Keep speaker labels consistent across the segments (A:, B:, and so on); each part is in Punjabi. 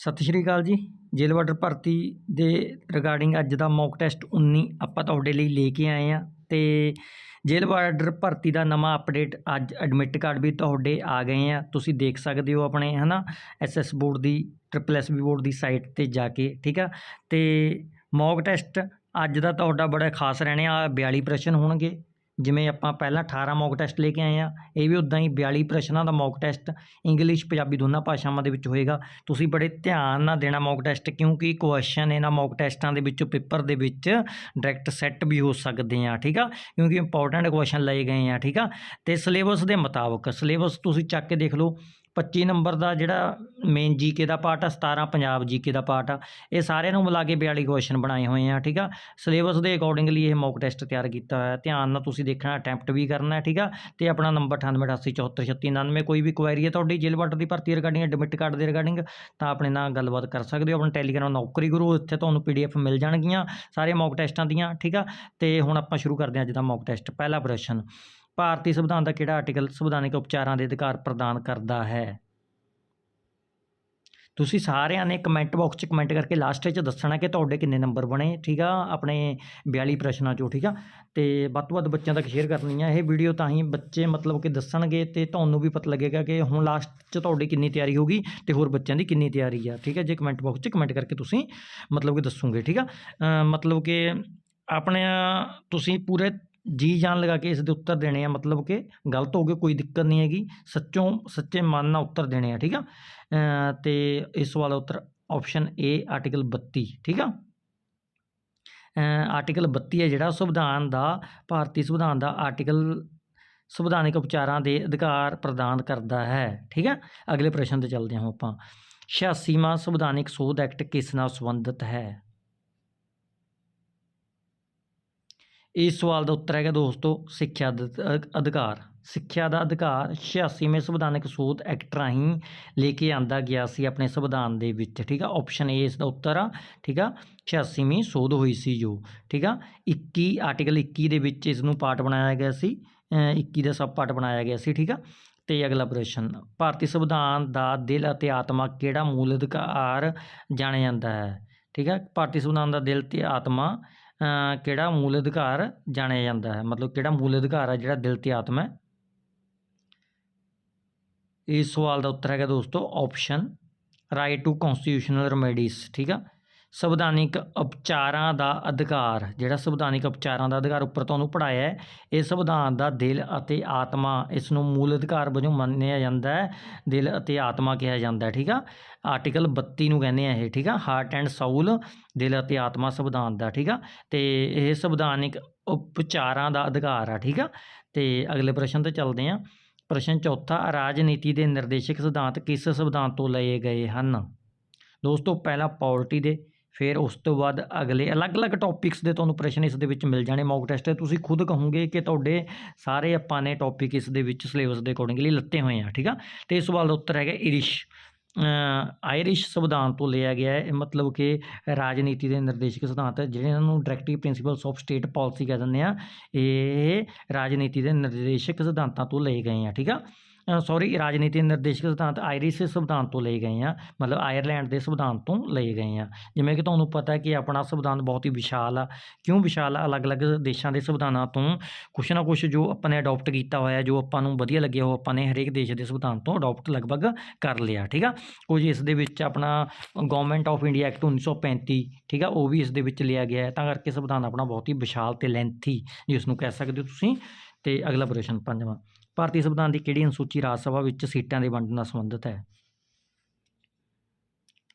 A: ਸਤਿ ਸ਼੍ਰੀ ਅਕਾਲ ਜੀ। ਜੇਲ੍ਹ ਵਾਰਡਰ ਭਰਤੀ ਦੇ ਰਿਗਾਰਡਿੰਗ ਅੱਜ ਦਾ ਮੌਕ ਟੈਸਟ 19 ਆਪਾਂ ਤੁਹਾਡੇ ਲਈ ਲੈ ਕੇ ਆਏ ਆ ਤੇ ਜੇਲ੍ਹ ਵਾਰਡਰ ਭਰਤੀ ਦਾ ਨਵਾਂ ਅਪਡੇਟ ਅੱਜ ਐਡਮਿਟ ਕਾਰਡ ਵੀ ਤੁਹਾਡੇ ਆ ਗਏ ਆ। ਤੁਸੀਂ ਦੇਖ ਸਕਦੇ ਹੋ ਆਪਣੇ, ਹਨਾ ਐਸਐਸ ਬੋਰਡ ਦੀ, ਟ੍ਰਿਪਲ ਐਸਬੀ ਬੋਰਡ ਦੀ ਸਾਈਟ ਤੇ ਜਾ ਕੇ, ਠੀਕ ਆ? ਤੇ ਮੌਕ ਟੈਸਟ ਅੱਜ ਦਾ ਤੁਹਾਡਾ ਬੜਾ ਖਾਸ ਰਹਿਣੇ ਆ 42 ਪ੍ਰਸ਼ਨ ਹੋਣਗੇ। ਜਿਵੇਂ ਆਪਾਂ ਪਹਿਲਾਂ 18 ਮੌਕ ਟੈਸਟ ਲੈ ਕੇ ਆਏ ਆ, ਇਹ ਵੀ ਉਦਾਂ ਹੀ 42 ਪ੍ਰਸ਼ਨਾਂ ਦਾ ਮੌਕ ਟੈਸਟ ਇੰਗਲਿਸ਼ ਪੰਜਾਬੀ ਦੋਨਾਂ ਭਾਸ਼ਾਵਾਂ ਦੇ ਵਿੱਚ ਹੋਏਗਾ। ਤੁਸੀਂ ਬੜੇ ਧਿਆਨ ਨਾਲ ਦੇਣਾ ਮੌਕ ਟੈਸਟ ਕਿਉਂਕਿ ਕੁਐਸਚਨ ਇਹਨਾਂ ਮੌਕ ਟੈਸਟਾਂ ਦੇ ਵਿੱਚੋਂ ਪੇਪਰ ਦੇ ਵਿੱਚ ਡਾਇਰੈਕਟ ਸੈੱਟ ਵੀ ਹੋ ਸਕਦੇ ਆ, ਠੀਕ ਆ? ਕਿਉਂਕਿ ਇੰਪੋਰਟੈਂਟ ਕੁਐਸਚਨ ਲਏ ਗਏ ਆ, ਠੀਕ ਆ? ਤੇ ਸਿਲੇਬਸ ਦੇ ਮੁਤਾਬਕ ਸਿਲੇਬਸ ਤੁਸੀਂ ਚੱਕ ਕੇ ਦੇਖ ਲਓ 25 ਨੰਬਰ ਦਾ ਜਿਹੜਾ ਮੇਨ ਜੀਕੇ ਦਾ ਪਾਰਟ ਆ 17 ਪੰਜਾਬ ਜੀਕੇ ਦਾ ਪਾਰਟ ਆ, ਇਹ ਸਾਰਿਆਂ ਨੂੰ ਮਿਲਾ ਕੇ 42 ਕੁਐਸਚਨ ਬਣਾਏ ਹੋਏ ਆ, ਠੀਕ ਆ? ਸਿਲੇਬਸ ਦੇ ਅਕੋਰਡਿੰਗਲੀ ਇਹ ਮੌਕ ਟੈਸਟ ਤਿਆਰ ਕੀਤਾ ਹੋਇਆ। ਧਿਆਨ ਨਾਲ ਤੁਸੀਂ ਦੇਖਣਾ ਅਟੈਂਪਟ ਵੀ ਕਰਨਾ, ਠੀਕ ਆ? ਤੇ ਆਪਣਾ ਨੰਬਰ 9888743699 ਕੋਈ ਵੀ ਕੁਐਰੀ ਹੈ ਤੁਹਾਡੀ ਜੇਲ੍ਹ ਵਾਟਰ ਦੀ ਭਰਤੀ ਰਿਗਾਰਡਿੰਗ ਐਡਮਿਟ ਕਾਰਡ ਦੇ ਰਿਗਾਰਡਿੰਗ, ਤਾਂ ਆਪਣੇ ਨਾਲ ਗੱਲਬਾਤ ਕਰ ਸਕਦੇ ਹੋ। ਆਪਣਾ ਟੈਲੀਗ੍ਰਾਮ ਨੌਕਰੀ ਗੁਰੂ, ਇੱਥੇ ਤੁਹਾਨੂੰ ਪੀਡੀਐਫ ਮਿਲ ਜਾਣਗੀਆਂ, ਸਾਰੇ ਮੌਕ ਟੈਸਟਾਂ ਦੀਆਂ, ਠੀਕ ਆ? ਤੇ ਹੁਣ ਆਪਾਂ ਸ਼ੁਰੂ ਕਰਦੇ ਹਾਂ ਅੱਜ ਦਾ ਮੌਕ ਟੈਸਟ ਪਹਿਲਾ ਪ੍ਰਸ਼ਨ। ਭਾਰਤੀ ਸੰਵਿਧਾਨ ਦਾ ਕਿਹੜਾ ਆਰਟੀਕਲ ਸੰਵਿਧਾਨਿਕ ਉਪਚਾਰਾਂ ਦੇ ਅਧਿਕਾਰ ਪ੍ਰਦਾਨ ਕਰਦਾ ਹੈ? ਤੁਸੀਂ ਸਾਰਿਆਂ ਨੇ ਕਮੈਂਟ ਬਾਕਸ 'ਚ ਕਮੈਂਟ ਕਰਕੇ ਲਾਸਟ 'ਚ ਦੱਸਣਾ ਕਿ ਤੁਹਾਡੇ ਕਿੰਨੇ ਨੰਬਰ ਬਣੇ, ਠੀਕ ਆ? ਆਪਣੇ 42 ਪ੍ਰਸ਼ਨਾਂ 'ਚੋਂ, ਠੀਕ ਆ? ਤੇ ਵੱਧ ਤੋਂ ਵੱਧ ਬੱਚਿਆਂ ਤੱਕ ਸ਼ੇਅਰ ਕਰਨੀ ਆ। ਇਹ ਵੀਡੀਓ ਤਾਂ ਹੀ ਬੱਚੇ ਮਤਲਬ ਕਿ ਦੱਸਣਗੇ ਤੇ ਤੁਹਾਨੂੰ ਵੀ ਪਤਾ ਲੱਗੇਗਾ ਕਿ ਹੁਣ ਲਾਸਟ 'ਚ ਤੁਹਾਡੀ ਕਿੰਨੀ ਤਿਆਰੀ ਹੋਗੀ ਤੇ ਹੋਰ ਬੱਚਿਆਂ ਦੀ ਕਿੰਨੀ ਤਿਆਰੀ ਆ, ਠੀਕ ਆ? ਜੇ ਕਮੈਂਟ ਬਾਕਸ 'ਚ ਕਮੈਂਟ ਕਰਕੇ ਤੁਸੀਂ ਮਤਲਬ ਕਿ ਦੱਸੋਗੇ, ਠੀਕ ਆ? ਮਤਲਬ ਕਿ ਆਪਣੇ ਤੁਸੀਂ ਪੂਰੇ ਜੀ ਜਾਨ ਲਗਾ ਕੇ ਇਸ ਦੇ ਉੱਤਰ ਦੇਣੇ ਆ ਮਤਲਬ ਕਿ ਗਲਤ ਹੋ ਗਏ ਕੋਈ ਦਿੱਕਤ ਨਹੀਂ ਹੈਗੀ ਸੱਚੋਂ ਸੱਚੇ ਮਨ ਨਾਲ ਉੱਤਰ ਦੇਣੇ ਆ ਠੀਕ ਆ? ਅ, ਤੇ ਇਸ ਸਵਾਲ ਉੱਤਰ ਆਪਸ਼ਨ ਏ ਆਰਟੀਕਲ 32 ਠੀਕ ਆ? ਆਰਟੀਕਲ 32 ਹੈ ਜਿਹੜਾ ਸੰਵਿਧਾਨ ਦਾ ਭਾਰਤੀ ਸੰਵਿਧਾਨ ਦਾ ਆਰਟੀਕਲ ਸੰਵਿਧਾਨਿਕ ਉਪਚਾਰਾਂ ਦੇ ਅਧਿਕਾਰ ਪ੍ਰਦਾਨ ਕਰਦਾ ਹੈ ਠੀਕ ਹੈ ਅਗਲੇ ਪ੍ਰਸ਼ਨ ਤੇ ਚੱਲਦੇ ਹਾਂ ਆਪਾਂ। 86ਵਾਂ ਸੰਵਿਧਾਨਿਕ ਸੋਧ ਐਕਟ ਕਿਸ ਨਾਲ ਸੰਬੰਧਿਤ ਹੈ? ਇਸ ਸਵਾਲ ਦਾ ਉੱਤਰ ਹੈਗਾ ਦੋਸਤੋ ਸਿੱਖਿਆ ਦਾ ਅਧ- ਅਧਿਕਾਰ। ਸਿੱਖਿਆ ਦਾ ਅਧਿਕਾਰ 86ਵੇਂ ਸੰਵਿਧਾਨਕ ਸੋਧ ਐਕਟ ਰਾਹੀਂ ਲੈ ਕੇ ਆਂਦਾ ਗਿਆ ਸੀ ਆਪਣੇ ਸੰਵਿਧਾਨ ਦੇ ਵਿੱਚ ਠੀਕ ਆ? ਆਪਸ਼ਨ ਏ ਇਸ ਦਾ ਉੱਤਰ ਆ ਠੀਕ ਆ? 86ਵੀਂ ਸੋਧ ਹੋਈ ਸੀ ਜੋ ਠੀਕ ਆ? 21 ਆਰਟੀਕਲ 21 ਦੇ ਵਿੱਚ ਇਸ ਨੂੰ ਪਾਰਟ ਬਣਾਇਆ ਗਿਆ ਸੀ ਅ, 21 ਦਾ ਸਬ ਪਾਰਟ ਬਣਾਇਆ ਗਿਆ ਸੀ ਠੀਕ ਆ? ਤੇ ਅਗਲਾ ਪ੍ਰਸ਼ਨ ਭਾਰਤੀ ਸੰਵਿਧਾਨ ਦਾ ਦਿਲ ਅਤੇ ਆਤਮਾ ਕਿਹੜਾ ਮੂਲ ਅਧਿਕਾਰ ਜਾਣਿਆ ਜਾਂਦਾ ਹੈ? ਠੀਕ ਹੈ ਭਾਰਤੀ ਸੰਵਿਧਾਨ ਦਾ ਦਿਲ ਤੇ ਆਤਮਾ ਕਿਹੜਾ ਮੂਲ ਅਧਿਕਾਰ ਜਾਣਿਆ ਜਾਂਦਾ ਹੈ? ਮਤਲਬ ਕਿਹੜਾ ਮੂਲ ਅਧਿਕਾਰ ਹੈ ਜਿਹੜਾ ਦਿਲ ਤੇ ਆਤਮਾ ਹੈ? ਇਸ ਸਵਾਲ ਦਾ ਉੱਤਰ ਹੈਗਾ ਦੋਸਤੋ option right to constitutional remedies ਠੀਕ ਆ? ਸੰਵਿਧਾਨਿਕ ਉਪਚਾਰਾਂ ਦਾ ਅਧਿਕਾਰ। ਜਿਹੜਾ ਸੰਵਿਧਾਨਿਕ ਉਪਚਾਰਾਂ ਦਾ ਅਧਿਕਾਰ ਉੱਪਰ ਤੁਹਾਨੂੰ ਪੜਾਇਆ ਹੈ, ਇਹ ਸੰਵਿਧਾਨ ਦਾ ਦਿਲ ਅਤੇ ਆਤਮਾ ਇਸ ਨੂੰ ਮੂਲ ਅਧਿਕਾਰ ਵਜੋਂ ਮੰਨਿਆ ਜਾਂਦਾ ਹੈ, ਦਿਲ ਅਤੇ ਆਤਮਾ ਕਿਹਾ ਜਾਂਦਾ ਠੀਕ ਆ? ਆਰਟੀਕਲ 32 ਨੂੰ ਕਹਿੰਦੇ ਆ ਇਹ, ਠੀਕ ਆ? ਹਾਰਟ ਐਂਡ ਸਾਊਲ ਦਿਲ ਅਤੇ ਆਤਮਾ ਸੰਵਿਧਾਨ ਦਾ, ਠੀਕ ਆ? ਤੇ ਇਹ ਸੰਵਿਧਾਨਿਕ ਉਪਚਾਰਾਂ ਦਾ ਅਧਿਕਾਰ ਆ, ਠੀਕ ਆ? ਤੇ ਅਗਲੇ ਪ੍ਰਸ਼ਨ ਤੇ ਚੱਲਦੇ ਆ ਪ੍ਰਸ਼ਨ ਚੌਥਾ, ਰਾਜਨੀਤੀ ਦੇ ਨਿਰਦੇਸ਼ਕ ਸਿਧਾਂਤ ਕਿਸ ਸੰਵਿਧਾਨ ਤੋਂ ਲਏ ਗਏ ਹਨ? ਦੋਸਤੋ, ਪਹਿਲਾਂ ਪੋਲਿਟੀ ਦੇ ਫਿਰ ਉਸ ਤੋਂ ਬਾਅਦ ਅਗਲੇ ਅਲੱਗ-ਅਲੱਗ ਟੌਪਿਕਸ ਦੇ ਤੁਹਾਨੂੰ ਪ੍ਰਸ਼ਨ ਇਸ ਦੇ ਵਿੱਚ ਮਿਲ ਜਾਣੇ ਮੌਕ ਟੈਸਟ ਤੇ। ਤੁਸੀਂ ਖੁਦ ਕਹੋਗੇ ਕਿ ਤੁਹਾਡੇ ਸਾਰੇ ਆਪਾਂ ਨੇ ਟੌਪਿਕ ਇਸ ਦੇ ਵਿੱਚ ਸਿਲੇਬਸ ਦੇ ਅਕੋਰਡਿੰਗਲੀ ਲੱਤੇ ਹੋਏ ਆ, ਠੀਕ ਆ? ਤੇ ਇਸ ਸਵਾਲ ਦਾ ਉੱਤਰ ਹੈਗਾ ਇਰਿਸ਼ ਆਇਰਿਸ਼ ਸੰਵਿਧਾਨ ਤੋਂ ਲਿਆ ਗਿਆ ਹੈ ਮਤਲਬ ਕਿ ਰਾਜਨੀਤੀ ਦੇ ਨਿਰਦੇਸ਼ਕ ਸਿਧਾਂਤ ਜਿਹੜੇ ਇਹਨਾਂ ਨੂੰ directive principles of state policy ਕਹਿ ਦਿੰਦੇ ਆ। ਇਹ ਰਾਜਨੀਤੀ ਦੇ ਨਿਰਦੇਸ਼ਕ ਸਿਧਾਂਤਾਂ ਤੋਂ ਲਏ ਗਏ ਆ, ਠੀਕ ਆ? ਸੌਰੀ ਰਾਜਨੀਤੀ ਨਿਰਦੇਸ਼ਕ ਸਿਧਾਂਤ ਆਇਰਿਸ਼ ਸੰਵਿਧਾਨ ਤੋਂ ਲਏ ਗਏ ਆ, ਮਤਲਬ ਆਇਰਲੈਂਡ ਦੇ ਸੰਵਿਧਾਨ ਤੋਂ ਲਏ ਗਏ ਆ। ਜਿਵੇਂ ਕਿ ਤੁਹਾਨੂੰ ਪਤਾ ਕਿ ਆਪਣਾ ਸੰਵਿਧਾਨ ਬਹੁਤ ਹੀ ਵਿਸ਼ਾਲ ਆ। ਕਿਉਂ ਵਿਸ਼ਾਲ ਆ? ਅਲੱਗ-ਅਲੱਗ ਦੇਸ਼ਾਂ ਦੇ ਸੰਵਿਧਾਨਾਂ ਤੋਂ ਕੁਛ ਨਾ ਕੁਛ ਜੋ ਆਪਾਂ ਨੇ ਅਡਾਪਟ ਕੀਤਾ ਹੋਇਆ, ਜੋ ਆਪਾਂ ਨੂੰ ਵਧੀਆ ਲੱਗਿਆ ਉਹ ਆਪਾਂ ਨੇ ਹਰੇਕ ਦੇਸ਼ ਦੇ ਸੰਵਿਧਾਨ ਤੋਂ ਅਡਾਪਟ ਲਗਭਗ ਕਰ ਲਿਆ, ਠੀਕ ਆ? ਕੁਝ ਇਸ ਦੇ ਵਿੱਚ ਆਪਣਾ ਗਵਰਨਮੈਂਟ ਆਫ ਇੰਡੀਆ ਐਕਟ 1935 ਠੀਕ ਆ? ਉਹ ਵੀ ਇਸ ਦੇ ਵਿੱਚ ਲਿਆ ਗਿਆ ਹੈ। ਤਾਂ ਕਰਕੇ ਸੰਵਿਧਾਨ ਆਪਣਾ ਬਹੁਤ ਹੀ ਵਿਸ਼ਾਲ ਤੇ ਲੈਂਥੀ ਜਿਸ ਨੂੰ ਕਹਿ ਸਕਦੇ ਹੋ ਤੁਸੀਂ। ਤੇ ਅਗਲਾ ਪ੍ਰਸ਼ਨ ਪੰਜਵਾਂ। ਭਾਰਤੀ ਸੰਵਿਧਾਨ ਦੀ ਕਿਹੜੀ ਅਨੁਸੂਚੀ ਰਾਜ ਸਭਾ ਵਿੱਚ ਸੀਟਾਂ ਦੇ ਵੰਡ ਨਾਲ ਸੰਬੰਧਿਤ ਹੈ?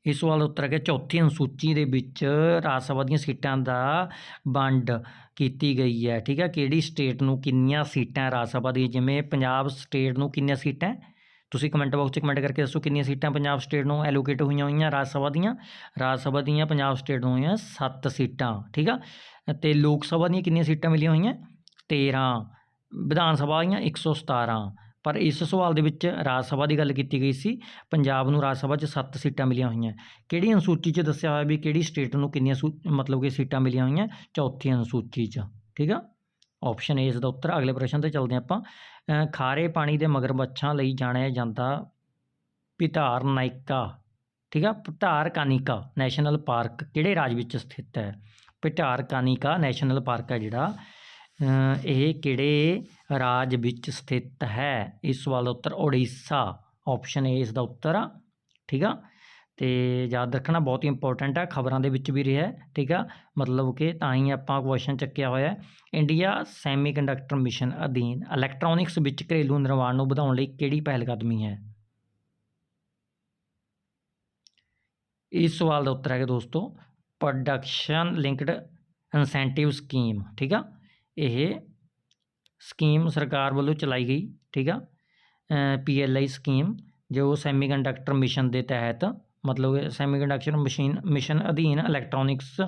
A: ਇਸ ਸਵਾਲ ਦਾ ਉੱਤਰ ਹੈ ਚੌਥੀ ਅਨੁਸੂਚੀ ਦੇ ਵਿੱਚ ਰਾਜ ਸਭਾ ਦੀਆਂ ਸੀਟਾਂ ਦਾ ਵੰਡ ਕੀਤੀ ਗਈ ਹੈ। ਠੀਕ ਹੈ, ਕਿਹੜੀ ਸਟੇਟ ਨੂੰ ਕਿੰਨੀਆਂ ਸੀਟਾਂ ਰਾਜ ਸਭਾ ਦੀ ਜਿਵੇਂ ਪੰਜਾਬ ਸਟੇਟ ਨੂੰ ਕਿੰਨੀਆਂ ਸੀਟਾਂ ਤੁਸੀਂ ਕਮੈਂਟ ਬਾਕਸ 'ਚ ਕਮੈਂਟ ਕਰਕੇ ਦੱਸੋ ਕਿੰਨੀਆਂ ਸੀਟਾਂ ਪੰਜਾਬ ਸਟੇਟ ਨੂੰ ਐਲੋਕੇਟ ਹੋਈਆਂ ਹੋਈਆਂ ਰਾਜ ਸਭਾ ਦੀਆਂ? ਰਾਜ ਸਭਾ ਦੀਆਂ ਪੰਜਾਬ ਸਟੇਟ ਨੂੰ ਹੋਈਆਂ 7 ਸੀਟਾਂ। ਠੀਕ ਆ? ਤੇ ਲੋਕ ਸਭਾ ਦੀਆਂ ਕਿੰਨੀਆਂ ਸੀਟਾਂ ਮਿਲੀਆਂ ਹੋਈਆਂ? 13 ਵਿਧਾਨ ਸਭਾ ਆਈਆਂ ਇੱਕ ਸੌ 117 ਪਰ ਇਸ ਸਵਾਲ ਦੇ ਵਿੱਚ ਰਾਜ ਸਭਾ ਦੀ ਗੱਲ ਕੀਤੀ ਗਈ ਸੀ। ਪੰਜਾਬ ਨੂੰ ਰਾਜ ਸਭਾ 'ਚ 7 ਸੀਟਾਂ ਮਿਲੀਆਂ ਹੋਈਆਂ। ਕਿਹੜੀ ਅਨੁਸੂਚੀ 'ਚ ਦੱਸਿਆ ਹੋਇਆ ਵੀ ਕਿਹੜੀ ਸਟੇਟ ਨੂੰ ਕਿੰਨੀਆਂ ਸੂ- ਮਤਲਬ ਕਿ ਸੀਟਾਂ ਮਿਲੀਆਂ ਹੋਈਆਂ ਚੌਥੀ ਅਨੁਸੂਚੀ 'ਚ? ਠੀਕ ਆ? ਆਪਸ਼ਨ ਏ ਇਸ ਦਾ ਉੱਤਰ। ਅਗਲੇ ਪ੍ਰਸ਼ਨ ਤੇ ਚੱਲਦੇ ਹਾਂ ਆਪਾਂ ਖਾਰੇ ਪਾਣੀ ਦੇ ਮਗਰਮੱਛਾਂ ਲਈ ਜਾਣਿਆ ਜਾਂਦਾ ਪਿਤਾਰ ਨਾਇਕਾ। ਠੀਕ ਆ? ਭਟਾਰਕਾਨੀਕਾ ਨੈਸ਼ਨਲ ਪਾਰਕ ਕਿਹੜੇ ਰਾਜ ਵਿੱਚ ਸਥਿਤ ਹੈ? ਭਟਾਰਕਾਨੀਕਾ ਨੈਸ਼ਨਲ ਪਾਰਕ ਹੈ ਜਿਹੜਾ ਇਹ ਕਿਹੜੇ ਰਾਜ ਵਿੱਚ ਸਥਿਤ ਹੈ? ਇਸ ਸਵਾਲ ਦਾ ਉੱਤਰ ਉੜੀਸਾ। ਆਪਸ਼ਨ ਏ ਇਸ ਦਾ ਉੱਤਰ ਆ। ਠੀਕ ਆ? ਤੇ ਯਾਦ ਰੱਖਣਾ ਬਹੁਤ ਹੀ ਇੰਪੋਰਟੈਂਟ ਆ, ਖਬਰਾਂ ਦੇ ਵਿੱਚ ਵੀ ਰਿਹਾ ਠੀਕ ਆ? ਮਤਲਬ ਕਿ ਤਾਂ ਹੀ ਆਪਾਂ ਕੁਐਸਚਨ ਚੱਕਿਆ ਹੋਇਆ ਹੈ। ਇੰਡੀਆ ਸੈਮੀਕੰਡਕਟਰ ਮਿਸ਼ਨ ਅਧੀਨ ਇਲੈਕਟ੍ਰੋਨਿਕਸ ਵਿੱਚ ਘਰੇਲੂ ਨਿਰਮਾਣ ਨੂੰ ਵਧਾਉਣ ਲਈ ਕਿਹੜੀ ਪਹਿਲਕਦਮੀ ਹੈ? ਇਸ ਸਵਾਲ ਦਾ ਉੱਤਰ ਹੈਗਾ ਦੋਸਤੋ ਪ੍ਰੋਡਕਸ਼ਨ ਲਿੰਕਡ ਇਨਸੈਂਟਿਵ ਸਕੀਮ ਠੀਕ ਆ? ਇਹ ਸਕੀਮ ਸਰਕਾਰ ਵੱਲੋਂ ਚਲਾਈ ਗਈ, ਠੀਕ ਆ? ਪੀ ਐੱਲ ਆਈ ਸਕੀਮ, ਜੋ ਸੈਮੀਕੰਡਕਟਰ ਮਿਸ਼ਨ ਦੇ ਤਹਿਤ, ਮਤਲਬ ਸੈਮੀਕੰਡਕਟਰ ਮਸ਼ੀਨ ਮਿਸ਼ਨ ਅਧੀਨ ਇਲੈਕਟ੍ਰੋਨਿਕਸ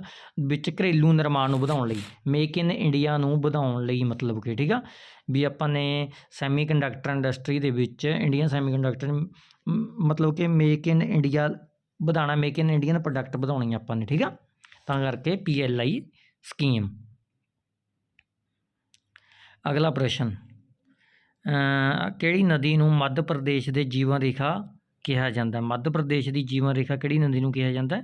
A: ਵਿੱਚ ਘਰੇਲੂ ਨਿਰਮਾਣ ਨੂੰ ਵਧਾਉਣ ਲਈ ਮੇਕ ਇਨ ਇੰਡੀਆ ਨੂੰ ਵਧਾਉਣ ਲਈ ਮਤਲਬ ਕਿ, ਠੀਕ ਆ? ਵੀ ਆਪਾਂ ਨੇ ਸੈਮੀਕੰਡਕਟਰ ਇੰਡਸਟਰੀ ਦੇ ਵਿੱਚ ਇੰਡੀਅਨ ਸੈਮੀਕੰਡਕਟਰ ਮਤਲਬ ਕਿ ਮੇਕ ਇਨ ਇੰਡੀਆ ਵਧਾਉਣਾ ਮੇਕ ਇਨ ਇੰਡੀਅਨ ਪ੍ਰੋਡਕਟ ਵਧਾਉਣੀ ਆਪਾਂ ਨੇ, ਠੀਕ ਆ? ਤਾਂ ਕਰਕੇ ਪੀ ਐੱਲ ਆਈ ਸਕੀਮ। ਅਗਲਾ ਪ੍ਰਸ਼ਨ ਕਿਹੜੀ ਨਦੀ ਨੂੰ ਮੱਧ ਪ੍ਰਦੇਸ਼ ਦੇ ਜੀਵਨ ਰੇਖਾ ਕਿਹਾ ਜਾਂਦਾ? ਮੱਧ ਪ੍ਰਦੇਸ਼ ਦੀ ਜੀਵਨ ਰੇਖਾ ਕਿਹੜੀ ਨਦੀ ਨੂੰ ਕਿਹਾ ਜਾਂਦਾ?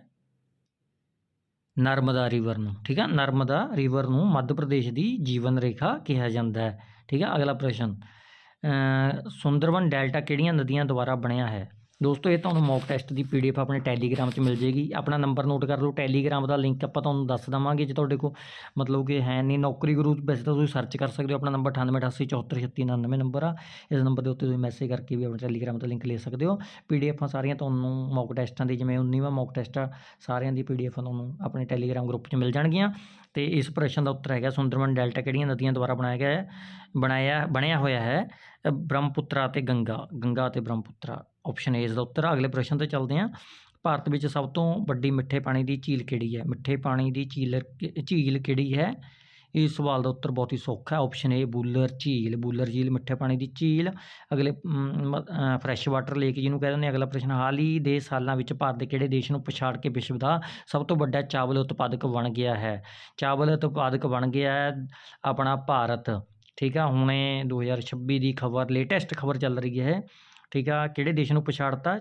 A: ਨਰਮਦਾ ਰਿਵਰ ਨੂੰ ਠੀਕ ਹੈ ਨਰਮਦਾ ਰਿਵਰ ਨੂੰ ਮੱਧ ਪ੍ਰਦੇਸ਼ ਦੀ ਜੀਵਨ ਰੇਖਾ ਕਿਹਾ ਜਾਂਦਾ ਹੈ ਠੀਕ ਹੈ ਅਗਲਾ ਪ੍ਰਸ਼ਨ ਅ, ਸੁੰਦਰਬਨ ਡੈਲਟਾ ਕਿਹੜੀਆਂ ਨਦੀਆਂ ਦੁਆਰਾ ਬਣਿਆ ਹੈ? ਦੋਸਤੋ, ਇਹ ਤੁਹਾਨੂੰ ਮੌਕ ਟੈਸਟ ਦੀ ਪੀਡੀਐਫ ਆਪਣੇ ਟੈਲੀਗ੍ਰਾਮ 'ਚ ਮਿਲ ਜੇਗੀ। ਆਪਣਾ ਨੰਬਰ ਨੋਟ ਕਰ ਲਓ। ਟੈਲੀਗ੍ਰਾਮ ਦਾ ਲਿੰਕ ਆਪਾਂ ਤੁਹਾਨੂੰ ਦੱਸ ਦਵਾਂਗੇ ਜੇ ਤੁਹਾਡੇ ਕੋਲ ਮਤਲਬ ਕਿ ਹੈ ਨਹੀਂ ਨੌਕਰੀ ਗੁਰੂ, ਵੈਸੇ ਤਾਂ ਤੁਸੀਂ ਸਰਚ ਕਰ ਸਕਦੇ ਹੋ ਆਪਣਾ ਨੰਬਰ 9888743699 ਨੰਬਰ ਆ। ਇਸ ਨੰਬਰ ਦੇ ਉੱਤੇ ਤੁਸੀਂ ਮੈਸੇਜ ਕਰਕੇ ਵੀ ਆਪਣੇ ਟੈਲੀਗ੍ਰਾਮ ਦਾ ਲਿੰਕ ਲੈ ਸਕਦੇ ਹੋ। ਪੀਡੀਐਫਾਂ ਸਾਰੀਆਂ ਤੁਹਾਨੂੰ ਮੌਕ ਟੈਸਟਾਂ ਦੀ, ਜਿਵੇਂ 19ਵਾਂ ਮੌਕ ਟੈਸਟ ਆ, ਸਾਰਿਆਂ ਦੀ ਪੀਡੀਐਫ ਤੁਹਾਨੂੰ ਆਪਣੇ ਟੈਲੀਗ੍ਰਾਮ ਗਰੁੱਪ 'ਚ ਮਿਲ ਜਾਣਗੀਆਂ। ਤੇ ਇਸ ਪ੍ਰਸ਼ਨ ਦਾ ਉੱਤਰ ਹੈਗਾ, ਸੁੰਦਰਬਨ ਡੈਲਟਾ ਕਿਹੜੀਆਂ ਨਦੀਆਂ ਦੁਆਰਾ ਬਣਾਇਆ ਗਿਆ ਹੈ? ਬਣਾਇਆ, ਬਣਿਆ ਹੋਇਆ ਹੈ ਬ੍ਰਹਮਪੁੱਤਰਾ ਅਤੇ ਗੰਗਾ ਗੰਗਾ ਅਤੇ ਬ੍ਰਹਮਪੁੱਤਰਾ। ਆਪਸ਼ਨ ਏ ਇਸ ਦਾ ਉੱਤਰ। ਅਗਲੇ ਪ੍ਰਸ਼ਨ ਤੇ ਚੱਲਦੇ ਹਾਂ। ਭਾਰਤ ਵਿੱਚ ਸਭ ਤੋਂ ਵੱਡੀ ਮਿੱਠੇ ਪਾਣੀ ਦੀ ਝੀਲ ਕਿਹੜੀ ਹੈ? ਮਿੱਠੇ ਪਾਣੀ ਦੀ ਝੀਲ ਕਿ- ਝੀਲ ਕਿਹੜੀ ਹੈ? ਇਸ ਸਵਾਲ ਦਾ ਉੱਤਰ ਬਹੁਤ ਹੀ ਸੌਖਾ ਹੈ। ਆਪਸ਼ਨ ਏ ਬੂਲਰ ਝੀਲ। ਬੂਲਰ ਝੀਲ, ਮਿੱਠੇ ਪਾਣੀ ਦੀ ਝੀਲ। ਅਗਲੇ ਫਰੈਸ਼ ਵਾਟਰ ਲੇਕ ਜਿਹਨੂੰ ਕਹਿੰਦੇ ਨੇ ਅਗਲਾ ਪ੍ਰਸ਼ਨ, ਹਾਲ ਹੀ ਦੇ ਸਾਲਾਂ ਵਿੱਚ ਭਾਰਤ ਦੇ ਕਿਹੜੇ ਦੇਸ਼ ਨੂੰ ਪਛਾੜ ਕੇ ਵਿਸ਼ਵ ਦਾ ਸਭ ਤੋਂ ਵੱਡਾ ਚਾਵਲ ਉਤਪਾਦਕ ਬਣ ਗਿਆ ਹੈ? ਚਾਵਲ ਉਤਪਾਦਕ ਬਣ ਗਿਆ ਹੈ ਆਪਣਾ ਭਾਰਤ। ਠੀਕ ਆ, ਹੁਣੇ 2026 ਦੀ ਖਬਰ ਲੇਟੈਸਟ ਖਬਰ ਚੱਲ ਰਹੀ ਹੈ। ਠੀਕ ਆ, ਕਿਹੜੇ ਦੇਸ਼ ਨੂੰ ਪਛਾੜਤਾ?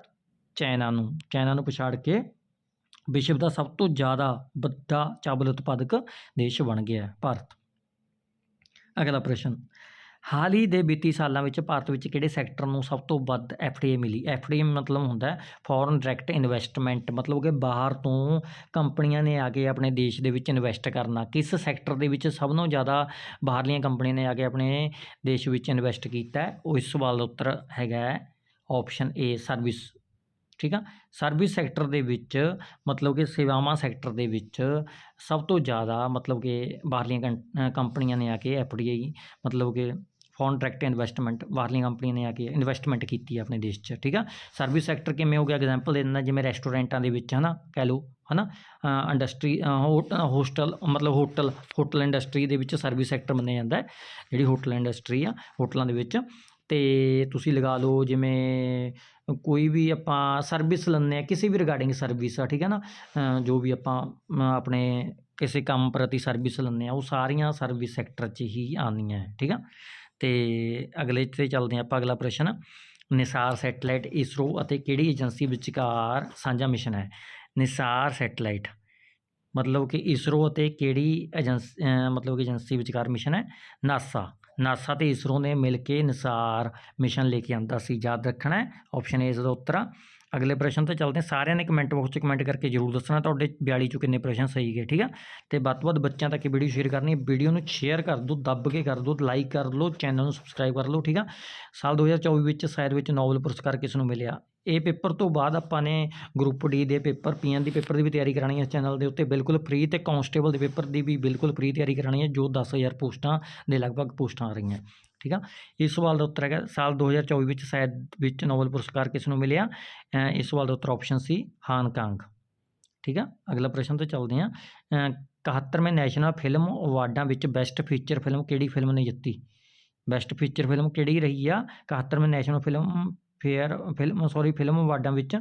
A: ਚਾਈਨਾ ਨੂੰ। ਚਾਈਨਾ ਨੂੰ ਪਛਾੜ ਕੇ ਵਿਸ਼ਵ ਦਾ ਸਭ ਤੋਂ ਜ਼ਿਆਦਾ ਵੱਡਾ ਚਾਵਲ ਉਤਪਾਦਕ ਦੇਸ਼ ਬਣ ਗਿਆ ਹੈ, ਭਾਰਤ। ਅਗਲਾ ਪ੍ਰਸ਼ਨ, ਹਾਲ ਹੀ ਦੇ ਬੀਤੀ ਸਾਲਾਂ ਵਿੱਚ ਭਾਰਤ ਵਿੱਚ ਕਿਹੜੇ ਸੈਕਟਰ ਨੂੰ ਸਭ ਤੋਂ ਵੱਧ ਐਫਡੀਆਈ ਮਿਲੀ? ਐਫਡੀਆਈ ਮਤਲਬ ਹੁੰਦਾ ਫੋਰਨ ਡਾਇਰੈਕਟ ਇਨਵੈਸਟਮੈਂਟ ਮਤਲਬ ਕਿ ਬਾਹਰ ਤੋਂ ਕੰਪਨੀਆਂ ਨੇ ਆ ਕੇ ਆਪਣੇ ਦੇਸ਼ ਦੇ ਵਿੱਚ ਇਨਵੈਸਟ ਕਰਨਾ। ਕਿਸ ਸੈਕਟਰ ਦੇ ਵਿੱਚ ਸਭ ਤੋਂ ਜ਼ਿਆਦਾ ਬਾਹਰਲੀਆਂ ਕੰਪਨੀਆਂ ਨੇ ਆ ਕੇ ਆਪਣੇ ਦੇਸ਼ ਵਿੱਚ ਇਨਵੈਸਟ ਕੀਤਾ ਹੈ? ਉਹ ਇਸ ਸਵਾਲ ਦਾ ਉੱਤਰ ਹੈਗਾ ਹੈ ਆਪਸ਼ਨ ਏ ਸਰਵਿਸ ਠੀਕ ਆ? ਸਰਵਿਸ ਸੈਕਟਰ ਦੇ ਵਿੱਚ, ਮਤਲਬ ਕਿ ਸੇਵਾਵਾਂ ਸੈਕਟਰ ਦੇ ਵਿੱਚ ਸਭ ਤੋਂ ਜ਼ਿਆਦਾ ਮਤਲਬ ਕਿ ਬਾਹਰਲੀਆਂ ਕੰਪਨੀਆਂ ਨੇ ਆ ਕੇ ਐਫਡੀਆਈ, ਮਤਲਬ ਕਿ ਫੋਰਨ ਡਾਇਰੈਕਟ ਇਨਵੈਸਟਮੈਂਟ, ਬਾਹਰਲੀਆਂ ਕੰਪਨੀਆਂ ਨੇ ਆ ਕੇ ਇਨਵੈਸਟਮੈਂਟ ਕੀਤੀ ਹੈ ਆਪਣੇ ਦੇਸ਼ 'ਚ, ਠੀਕ ਆ? ਸਰਵਿਸ ਸੈਕਟਰ ਕਿਵੇਂ ਹੋ ਗਿਆ? ਐਗਜ਼ਾਮਪਲ ਦੇ ਦਿੰਦਾ ਜਿਵੇਂ ਰੈਸਟੋਰੈਂਟਾਂ ਦੇ ਵਿੱਚ, ਹਨਾ? ਕਹਿ ਲਓ, ਹਨਾ? ਇੰਡਸਟਰੀ ਹੋਸਟਲ, ਮਤਲਬ ਹੋਟਲ ਹੋਟਲ ਇੰਡਸਟਰੀ ਦੇ ਵਿੱਚ ਸਰਵਿਸ ਸੈਕਟਰ ਮੰਨਿਆ ਜਾਂਦਾ ਜਿਹੜੀ ਹੋਟਲ ਇੰਡਸਟਰੀ ਆ, ਹੋਟਲਾਂ ਦੇ ਵਿੱਚ। ਤੇ ਤੁਸੀਂ ਲਗਾ ਲਓ ਜਿਵੇਂ ਕੋਈ ਵੀ ਆਪਾਂ ਸਰਵਿਸ ਲੈਂਦੇ ਆ ਕਿਸੇ ਵੀ ਰਿਗਾਰਡਿੰਗ ਸਰਵਿਸ ਆ, ਠੀਕ ਹੈ ਨਾ? ਜੋ ਵੀ ਆਪਾਂ ਆਪਣੇ ਕਿਸੇ ਕੰਮ ਪ੍ਰਤੀ ਸਰਵਿਸ ਲੈਂਦੇ ਆ ਉਹ ਸਾਰੀਆਂ ਸਰਵਿਸ ਸੈਕਟਰ 'ਚ ਹੀ ਆਉਂਦੀਆਂ ਠੀਕ ਆ? ਤੇ ਅਗਲੇ 'ਤੇ ਚੱਲਦੇ ਹਾਂ ਆਪਾਂ, ਅਗਲਾ ਪ੍ਰਸ਼ਨ। ਨਿਸਾਰ ਸੈਟਲਾਈਟ ਇਸਰੋ ਅਤੇ ਕਿਹੜੀ ਏਜੰਸੀ ਵਿਚਕਾਰ ਸਾਂਝਾ ਮਿਸ਼ਨ ਹੈ? NISAR satellite. ਮਤਲਬ ਕਿ ਇਸਰੋ ਅਤੇ ਕਿਹੜੀ ਏਜੰਸ ਮਤਲਬ ਕਿ ਏਜੰਸੀ ਵਿਚਕਾਰ ਮਿਸ਼ਨ ਹੈ? ਨਾਸਾ। ਨਾਸਾ ਤੇ ਇਸਰੋ ਨੇ ਮਿਲ ਕੇ ਨਿਸਾਰ ਮਿਸ਼ਨ ਲੈ ਕੇ ਆਂਦਾ ਸੀ। ਯਾਦ ਰੱਖਣਾ ਹੈ ਆਪਸ਼ਨ ਏ ਇਸ ਦਾ ਉੱਤਰ ਆ। ਅਗਲੇ ਪ੍ਰਸ਼ਨ ਤੇ ਚੱਲਦੇ ਸਾਰਿਆਂ ਨੇ ਕਮੈਂਟ ਬਾਕਸ 'ਚ ਕਮੈਂਟ ਕਰਕੇ ਜਰੂਰ ਦੱਸਣਾ ਤੁਹਾਡੇ 42 ਚੋਂ ਕਿੰਨੇ ਪ੍ਰਸ਼ਨ ਸਹੀ ਗਏ, ਠੀਕ ਆ? ਤੇ ਵੱਧ ਤੋਂ ਵੱਧ ਬੱਚਿਆਂ ਤੱਕ ਵੀਡੀਓ ਸ਼ੇਅਰ ਕਰਨੀ ਵੀਡੀਓ ਨੂੰ ਸ਼ੇਅਰ ਕਰ ਦਿਓ, ਦੱਬ ਕੇ ਕਰ ਦਿਓ ਲਾਈਕ ਕਰ ਲਓ ਚੈਨਲ ਨੂੰ ਸਬਸਕ੍ਰਾਈਬ ਕਰ ਲਓ, ਠੀਕ ਆ? ਸਾਲ 2024 ਵਿੱਚ ਸ਼ਾਇਦ ਵਿੱਚ ਨੋਬਲ ਪੁਰਸਕਾਰ ਕਿਸ ਨੂੰ ਮਿਲਿਆ? ਇਹ ਪੇਪਰ ਤੋਂ ਬਾਅਦ ਆਪਾਂ ਨੇ ਗਰੁੱਪ ਡੀ ਦੇ ਪੇਪਰ ਪੀਐਨ ਦੀ ਪੇਪਰ ਦੀ ਵੀ ਤਿਆਰੀ ਕਰਾਣੀ ਹੈ ਇਸ ਚੈਨਲ ਦੇ ਉੱਤੇ। ਬਿਲਕੁਲ ਫ੍ਰੀ ਤੇ ਕਾਂਸਟੇਬਲ ਦੇ ਪੇਪਰ ਦੀ ਵੀ ਬਿਲਕੁਲ ਫ੍ਰੀ ਤਿਆਰੀ ਕਰਾਣੀ ਹੈ ਜੋ 10000 ਪੋਸਟਾਂ ਦੇ ਲਗਭਗ ਪੋਸਟਾਂ ਆ ਰਹੀਆਂ। ਠੀਕ ਆ? ਇਸ ਸਵਾਲ ਦਾ ਉੱਤਰ ਹੈਗਾ ਸਾਲ 2024 ਵਿੱਚ ਸ਼ਾਇਦ ਵਿੱਚ ਨੋਬਲ ਪੁਰਸਕਾਰ ਕਿਸ ਨੂੰ ਮਿਲਿਆ? ਇਸ ਸਵਾਲ ਦਾ ਉੱਤਰ ਆਪਸ਼ਨ ਸੀ ਹਾਨਕਾਂਗ ਠੀਕ ਆ? ਅਗਲਾ ਪ੍ਰਸ਼ਨ ਤੇ ਚੱਲਦੇ ਹਾਂ। ਅ, 71ਵੇਂ ਨੈਸ਼ਨਲ ਫਿਲਮ ਅਵਾਰਡਾਂ ਵਿੱਚ ਬੈਸਟ ਫੀਚਰ ਫਿਲਮ ਕਿਹੜੀ ਫਿਲਮ ਨੇ ਜਿੱਤੀ? ਬੈਸਟ ਫੀਚਰ ਫਿਲਮ ਕਿਹੜੀ ਰਹੀ ਆ? 71ਵੇਂ national film fair film sorry film ਅਵਾਰਡਾਂ ਵਿੱਚ ਅ,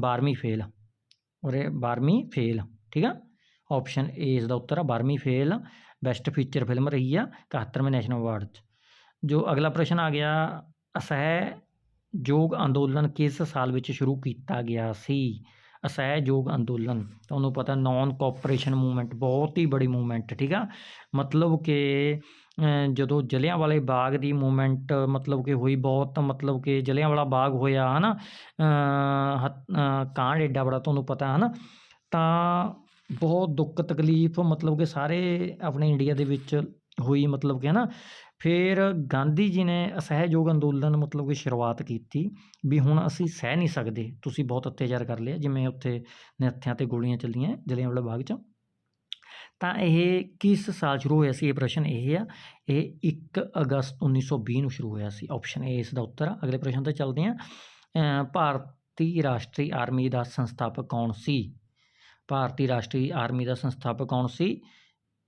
A: 12ਵੀਂ ਫੇਲ ਉਰੇ 12ਵੀਂ ਫੇਲ ਠੀਕ ਆ? ਆਪਸ਼ਨ ਏ ਇਸ ਦਾ ਉੱਤਰ ਆ 12ਵੀਂ ਫੇਲ ਬੈਸਟ ਫੀਚਰ ਫਿਲਮ ਰਹੀ ਆ 71ਵੇਂ ਨੈਸ਼ਨਲ ਅਵਾਰਡ 'ਚ। ਜੋ ਅਗਲਾ ਪ੍ਰਸ਼ਨ ਆ ਗਿਆ ਅਸਹਿ ਯੋਗ ਅੰਦੋਲਨ ਕਿਸ ਸਾਲ ਵਿੱਚ ਸ਼ੁਰੂ ਕੀਤਾ ਗਿਆ ਸੀ? ਅਸਹਿਯੋਗ ਅੰਦੋਲਨ ਤੁਹਾਨੂੰ ਪਤਾ ਨਾਨ ਕੋਆਪਰੇਸ਼ਨ ਮੂਵਮੈਂਟ ਬਹੁਤ ਹੀ ਬੜੀ ਮੂਵਮੈਂਟ ਠੀਕ ਆ? ਮਤਲਬ ਕਿ ਜਦੋਂ ਜਲ੍ਹਿਆਂਵਾਲੇ ਬਾਗ ਦੀ ਮੂਵਮੈਂਟ ਮਤਲਬ ਕਿ ਹੋਈ ਬਹੁਤ, ਮਤਲਬ ਕਿ ਜਲ੍ਹਿਆਂਵਾਲਾ ਬਾਗ ਹੋਇਆ ਹੈ ਨਾ ਹਤ- ਕਾਂਡ ਏਡਾ ਬੜਾ ਤੁਹਾਨੂੰ ਪਤਾ ਹੈ ਨਾ ਤਾਂ ਬਹੁਤ ਦੁੱਖ, ਤਕਲੀਫ, ਮਤਲਬ ਕਿ ਸਾਰੇ ਆਪਣੇ ਇੰਡੀਆ ਦੇ ਵਿੱਚ ਹੋਈ, ਮਤਲਬ ਕਿ ਹੈ ਨਾ ਫਿਰ ਗਾਂਧੀ ਜੀ ਨੇ ਅਸਹਿਯੋਗ ਅੰਦੋਲਨ ਮਤਲਬ ਕਿ ਸ਼ੁਰੂਆਤ ਕੀਤੀ ਵੀ ਹੁਣ ਅਸੀਂ ਸਹਿ ਨਹੀਂ ਸਕਦੇ। ਤੁਸੀਂ ਬਹੁਤ ਅਤਿਆਚਾਰ ਕਰ ਲਿਆ, ਜਿਵੇਂ ਉੱਥੇ ਨੱਥਿਆਂ ਤੇ ਗੋਲੀਆਂ ਚੱਲੀਆਂ ਜਲਿਆਂਵਾਲਾ ਬਾਗ 'ਚ। ਤਾਂ ਇਹ ਕਿਸ ਸਾਲ ਸ਼ੁਰੂ ਹੋਇਆ ਸੀ? ਇਹ ਪ੍ਰਸ਼ਨ ਇਹ ਆ, ਇਹ 1 ਅਗਸਤ 1920 ਨੂੰ ਸ਼ੁਰੂ ਹੋਇਆ ਸੀ। ਆਪਸ਼ਨ ਏ ਇਸ ਦਾ ਉੱਤਰ ਆ। ਅਗਲੇ ਪ੍ਰਸ਼ਨ ਤੇ ਚੱਲਦੇ ਆ ਭਾਰਤੀ ਰਾਸ਼ਟਰੀ ਆਰਮੀ ਦਾ ਸੰਸਥਾਪਕ ਕੌਣ ਸੀ? ਭਾਰਤੀ ਰਾਸ਼ਟਰੀ ਆਰਮੀ ਦਾ ਸੰਸਥਾਪਕ ਕੌਣ ਸੀ?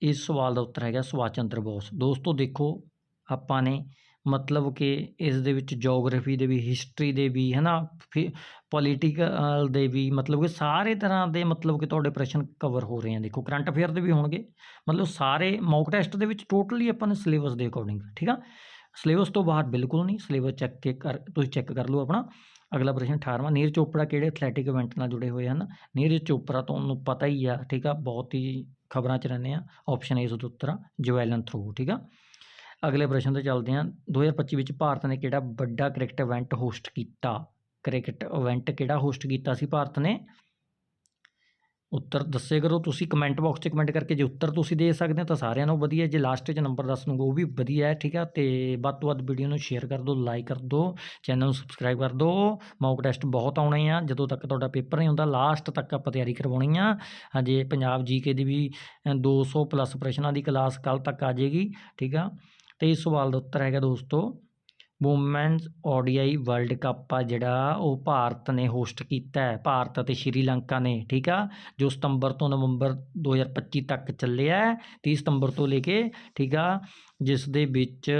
A: ਇਸ ਸਵਾਲ ਦਾ ਉੱਤਰ ਹੈਗਾ ਸੁਭਾਸ਼ ਚੰਦਰ ਬੋਸ। ਦੋਸਤੋ ਦੇਖੋ, ਆਪਾਂ ਨੇ ਮਤਲਬ ਕਿ ਇਸ ਦੇ ਵਿੱਚ ਜੀਓਗ੍ਰਾਫੀ ਦੇ ਵੀ ਹਿਸਟਰੀ ਦੇ ਵੀ ਹੈ ਨਾ ਫਿ ਪੋਲੀਟੀਕਲ ਦੇ ਵੀ, ਮਤਲਬ ਕਿ ਸਾਰੇ ਤਰ੍ਹਾਂ ਦੇ ਮਤਲਬ ਕਿ ਤੁਹਾਡੇ ਪ੍ਰਸ਼ਨ ਕਵਰ ਹੋ ਰਹੇ ਆ। ਦੇਖੋ, ਕਰੰਟ ਅਫੇਅਰ ਦੇ ਵੀ ਹੋਣਗੇ। ਮਤਲਬ ਸਾਰੇ ਮੌਕ ਟੈਸਟ ਦੇ ਵਿੱਚ ਟੋਟਲੀ ਆਪਾਂ ਨੇ ਸਿਲੇਬਸ ਦੇ ਅਕੋਰਡਿੰਗ ਠੀਕ ਆ? ਸਿਲੇਬਸ ਤੋਂ ਬਾਹਰ ਬਿਲਕੁਲ ਨਹੀਂ ਸਿਲੇਬਸ ਚੈੱਕ ਕੇ ਕਰ, ਤੁਸੀਂ ਚੈੱਕ ਕਰ ਲਓ ਆਪਣਾ। ਅਗਲਾ ਪ੍ਰਸ਼ਨ 18ਵਾਂ ਨੀਰਜ ਚੋਪੜਾ ਕਿਹੜੇ ਐਥਲੈਟਿਕ ਇਵੈਂਟ ਨਾਲ ਜੁੜੇ ਹੋਏ ਹਨ? ਨੀਰਜ ਚੋਪੜਾ ਤੁਹਾਨੂੰ ਪਤਾ ਹੀ ਆ, ਠੀਕ ਆ? ਬਹੁਤ ਹੀ ਖਬਰਾਂ 'ਚ ਰਹਿੰਦੇ ਆ। ਆਪਸ਼ਨ ਇਸ ਦਾ ਉੱਤਰ ਆ ਜਵੈਲਨ ਥਰੂ ਠੀਕ ਆ? ਅਗਲੇ ਪ੍ਰਸ਼ਨ ਤੇ ਚੱਲਦੇ ਹਾਂ। 2025 ਵਿੱਚ ਭਾਰਤ ਨੇ ਕਿਹੜਾ ਵੱਡਾ ਕ੍ਰਿਕਟ ਇਵੈਂਟ ਹੋਸਟ ਕੀਤਾ? ਕ੍ਰਿਕਟ ਇਵੈਂਟ ਕਿਹੜਾ ਹੋਸਟ ਕੀਤਾ ਸੀ ਭਾਰਤ ਨੇ? ਉੱਤਰ ਦੱਸੇ ਕਰੋ ਤੁਸੀਂ ਕਮੈਂਟ ਬਾਕਸ 'ਚ ਕਮੈਂਟ ਕਰਕੇ ਜੇ ਉੱਤਰ ਤੁਸੀਂ ਦੇ ਸਕਦੇ ਹੋ ਤਾਂ ਸਾਰਿਆਂ ਨੂੰ ਵਧੀਆ। ਜੇ ਲਾਸਟ 'ਚ ਨੰਬਰ ਦੱਸ ਦੂੰਗਾ ਉਹ ਵੀ ਵਧੀਆ ਹੈ ਠੀਕ ਆ? ਤੇ ਵੱਧ ਤੋਂ ਵੱਧ ਵੀਡੀਓ ਨੂੰ ਸ਼ੇਅਰ ਕਰ ਦਿਓ ਲਾਈਕ ਕਰ ਦਿਓ ਚੈਨਲ ਨੂੰ ਸਬਸਕ੍ਰਾਈਬ ਕਰ ਦਿਓ। ਮੌਕ ਟੈਸਟ ਬਹੁਤ ਆਉਣੇ ਆ ਜਦੋਂ ਤੱਕ ਤੁਹਾਡਾ ਪੇਪਰ ਨਹੀਂ ਹੁੰਦਾ ਲਾਸਟ ਤੱਕ ਆਪਾਂ ਤਿਆਰੀ ਕਰਵਾਉਣੀ ਆ। ਹਜੇ ਪੰਜਾਬ ਜੀਕੇ ਦੀ ਵੀ ਅ, 200 ਪਲੱਸ ਪ੍ਰਸ਼ਨਾਂ ਦੀ ਕਲਾਸ ਕੱਲ ਤੱਕ ਆ ਜਾਏਗੀ ਠੀਕ ਆ? ਤੇ ਇਸ ਸਵਾਲ ਦਾ ਉੱਤਰ ਹੈਗਾ ਦੋਸਤੋ ਵੂਮੈਨਸ ਓਡੀਆਈ ਵਰਲਡ ਕੱਪ ਆ ਜਿਹੜਾ ਉਹ ਭਾਰਤ ਨੇ ਹੋਸਟ ਕੀਤਾ ਹੈ, ਭਾਰਤ ਅਤੇ ਸ਼੍ਰੀਲੰਕਾ ਨੇ, ਠੀਕ ਆ? ਜੋ ਸਤੰਬਰ ਤੋਂ ਨਵੰਬਰ 2025 ਤੱਕ ਚੱਲਿਆ ਹੈ 30 ਸਤੰਬਰ ਤੋਂ ਲੈ ਕੇ, ਠੀਕ ਆ? ਜਿਸ ਦੇ ਵਿੱਚ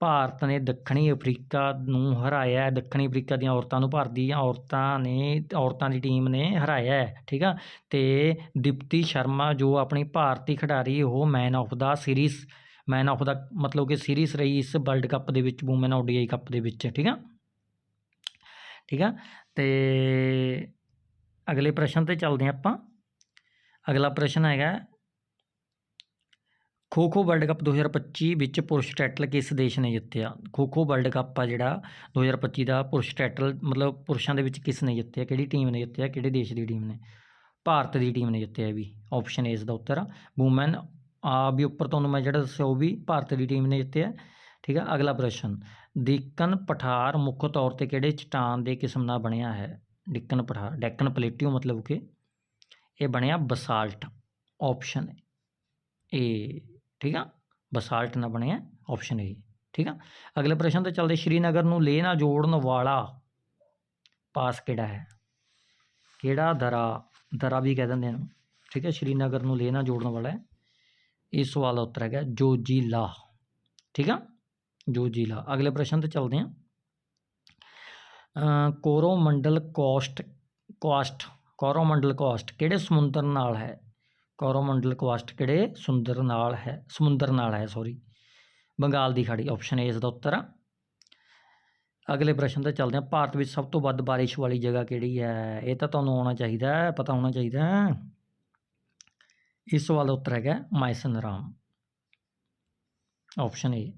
A: ਭਾਰਤ ਨੇ ਦੱਖਣੀ ਅਫਰੀਕਾ ਨੂੰ ਹਰਾਇਆ ਦੱਖਣੀ ਅਫਰੀਕਾ ਦੀਆਂ ਔਰਤਾਂ ਨੂੰ ਭਾਰਤੀ ਔਰਤਾਂ ਨੇ, ਔਰਤਾਂ ਦੀ ਟੀਮ ਨੇ ਹਰਾਇਆ ਹੈ, ਠੀਕ ਆ? ਤੇ ਦੀਪਤੀ ਸ਼ਰਮਾ ਜੋ ਆਪਣੀ ਭਾਰਤੀ ਖਿਡਾਰੀ, ਉਹ man of the series man of the ਮਤਲਬ ਕਿ ਸੀਰੀਜ਼ ਰਹੀ ਇਸ ਵਰਲਡ ਕੱਪ ਦੇ ਵਿੱਚ, ਵੂਮਨ ਓਡੀਆਈ ਕੱਪ ਦੇ ਵਿੱਚ, ਠੀਕ ਆ? ਠੀਕ ਆ? ਤੇ ਅਗਲੇ ਪ੍ਰਸ਼ਨ ਤੇ ਚੱਲਦੇ ਹਾਂ ਆਪਾਂ। ਅਗਲਾ ਪ੍ਰਸ਼ਨ ਹੈਗਾ ਖੋ ਖੋ ਵਰਲਡ ਕੱਪ 2025 ਵਿੱਚ ਪੁਰਸ਼ ਟਾਈਟਲ ਕਿਸ ਦੇਸ਼ ਨੇ ਜਿੱਤਿਆ? ਖੋ ਖੋ ਵਰਲਡ ਕੱਪ ਆ ਜਿਹੜਾ 2025 ਦਾ ਪੁਰਸ਼ ਟਾਈਟਲ ਮਤਲਬ ਪੁਰਸ਼ਾਂ ਦੇ ਵਿੱਚ ਕਿਸ ਨੇ ਜਿੱਤਿਆ? ਕਿਹੜੀ ਟੀਮ ਨੇ ਜਿੱਤਿਆ? ਕਿਹੜੇ ਦੇਸ਼ ਦੀ ਟੀਮ ਨੇ? ਭਾਰਤ ਦੀ ਟੀਮ ਨੇ ਜਿੱਤਿਆ ਇਹ ਵੀ। ਆਪਸ਼ਨ ਇਸ ਦਾ ਉੱਤਰ ਆ। ਆ ਵੀ ਉੱਪਰ ਤੁਹਾਨੂੰ ਮੈਂ ਜਿਹੜਾ ਦੱਸਿਆ ਉਹ ਵੀ ਭਾਰਤ ਦੀ ਟੀਮ ਨੇ ਜਿੱਤਿਆ, ਠੀਕ ਆ? ਅਗਲਾ ਪ੍ਰਸ਼ਨ ਡਿੱਕਨ ਪਠਾਰ ਮੁੱਖ ਤੌਰ ਤੇ ਕਿਹੜੇ ਚਟਾਨ ਦੇ ਕਿਸਮ ਨਾਲ ਬਣਿਆ ਹੈ? ਡਿੱਕਨ ਪਠਾਰ, ਡੈਕਨ ਪਲੇਟੀਓ ਮਤਲਬ ਕਿ ਇਹ ਬਣਿਆ ਬਸਾਲਟ ਆਪਸ਼ਨ ਏ ਠੀਕ ਆ? ਬਸਾਲਟ ਨਾਲ ਬਣਿਆ ਆਪਸ਼ਨ ਏ ਠੀਕ ਆ? ਅਗਲੇ ਪ੍ਰਸ਼ਨ ਤੇ ਚੱਲਦੇ, ਸ਼੍ਰੀਨਗਰ ਨੂੰ ਲੇਹ ਨਾਲ ਜੋੜਨ ਵਾਲਾ ਪਾਸ ਕਿਹੜਾ ਹੈ? ਕਿਹੜਾ ਦਰਾ ਦਰਾ ਵੀ ਕਹਿ ਦਿੰਦੇ ਇਹਨੂੰ, ਠੀਕ ਹੈ ਸ਼੍ਰੀਨਗਰ ਨੂੰ ਲੇਹ ਨਾਲ ਜੋੜਨ ਵਾਲਾ ਹੈ। ਇਸ ਸਵਾਲ ਦਾ ਉੱਤਰ ਹੈਗਾ ਜੋਜੀਲਾ। ਠੀਕ ਆ? ਜੋਜੀਲਾ। ਅਗਲੇ ਪ੍ਰਸ਼ਨ ਤੇ ਚੱਲਦੇ ਹਾਂ। Coromandel coast coast, Coromandel coast ਕਿਹੜੇ ਸਮੁੰਦਰ ਨਾਲ ਹੈ? ਕੋਰੋਮੰਡਲ ਕੋਸਟ ਕਿਹੜੇ ਸੁੰਦਰ ਨਾਲ ਹੈ? ਸਮੁੰਦਰ ਨਾਲ ਹੈ ਸੌਰੀ ਬੰਗਾਲ ਦੀ ਖਾੜੀ ਆਪਸ਼ਨ ਏ ਇਸ ਦਾ ਉੱਤਰ ਆ। ਅਗਲੇ ਪ੍ਰਸ਼ਨ ਤੇ ਚੱਲਦੇ ਹਾਂ। ਭਾਰਤ ਵਿੱਚ ਸਭ ਤੋਂ ਵੱਧ ਬਾਰਿਸ਼ ਵਾਲੀ ਜਗ੍ਹਾ ਕਿਹੜੀ ਹੈ? ਇਹ ਤਾਂ ਤੁਹਾਨੂੰ ਆਉਣਾ ਚਾਹੀਦਾ ਪਤਾ ਹੋਣਾ ਚਾਹੀਦਾ ਇਸ ਸਵਾਲ ਦਾ ਉੱਤਰ ਹੈਗਾ ਮਾਇਸਨ ਰਾਮ। ਆਪਸ਼ਨ ਏ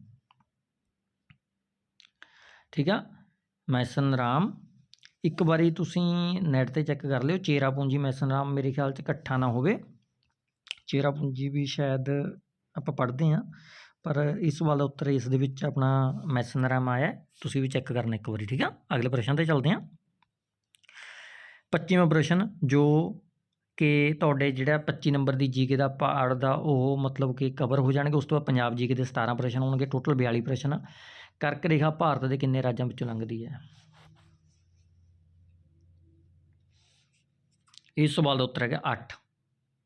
A: ਠੀਕ ਆ? ਮੈਸਨ ਰਾਮ, ਇੱਕ ਵਾਰੀ ਤੁਸੀਂ ਨੈਟ ਤੇ ਚੈੱਕ ਕਰ ਲਿਓ, ਚੇਰਾ ਪੂੰਜੀ ਮੈਸਨ ਰਾਮ ਮੇਰੇ ਖਿਆਲ 'ਚ ਇਕੱਠਾ ਨਾ ਹੋਵੇ। ਚੇਰਾ ਪੂੰਜੀ ਵੀ ਸ਼ਾਇਦ ਆਪਾਂ ਪੜ੍ਹਦੇ ਹਾਂ, ਪਰ ਇਸ ਸਵਾਲ ਦਾ ਉੱਤਰ ਇਸ ਦੇ ਵਿੱਚ ਆਪਣਾ ਮੈਸਨ ਰਾਮ ਆਇਆ, ਤੁਸੀਂ ਵੀ ਚੈੱਕ ਕਰਨਾ ਇੱਕ ਵਾਰੀ, ਠੀਕ ਆ? ਅਗਲੇ ਪ੍ਰਸ਼ਨ ਤੇ ਚੱਲਦੇ ਹਾਂ। 25ਵਾਂ ਪ੍ਰਸ਼ਨ, ਜੋ ਕਿ ਤੁਹਾਡੇ ਜਿਹੜਾ 25 ਨੰਬਰ ਦੀ ਜੀਕੇ ਦਾ ਪਾੜ ਦਾ ਉਹ ਮਤਲਬ ਕਿ ਕਵਰ ਹੋ ਜਾਣਗੇ ਉਸ ਤੋਂ ਬਾਅਦ ਪੰਜਾਬ ਜੀਕੇ ਦੇ 17 ਪ੍ਰਸ਼ਨ ਹੋਣਗੇ ਟੋਟਲ 42 ਪ੍ਰਸ਼ਨ। ਆ। ਕਰਕ ਰੇਖਾ ਭਾਰਤ ਦੇ ਕਿੰਨੇ ਰਾਜਾਂ ਵਿੱਚੋਂ ਲੰਘਦੀ ਹੈ? ਇਸ ਸਵਾਲ ਦਾ ਉੱਤਰ ਹੈਗਾ 8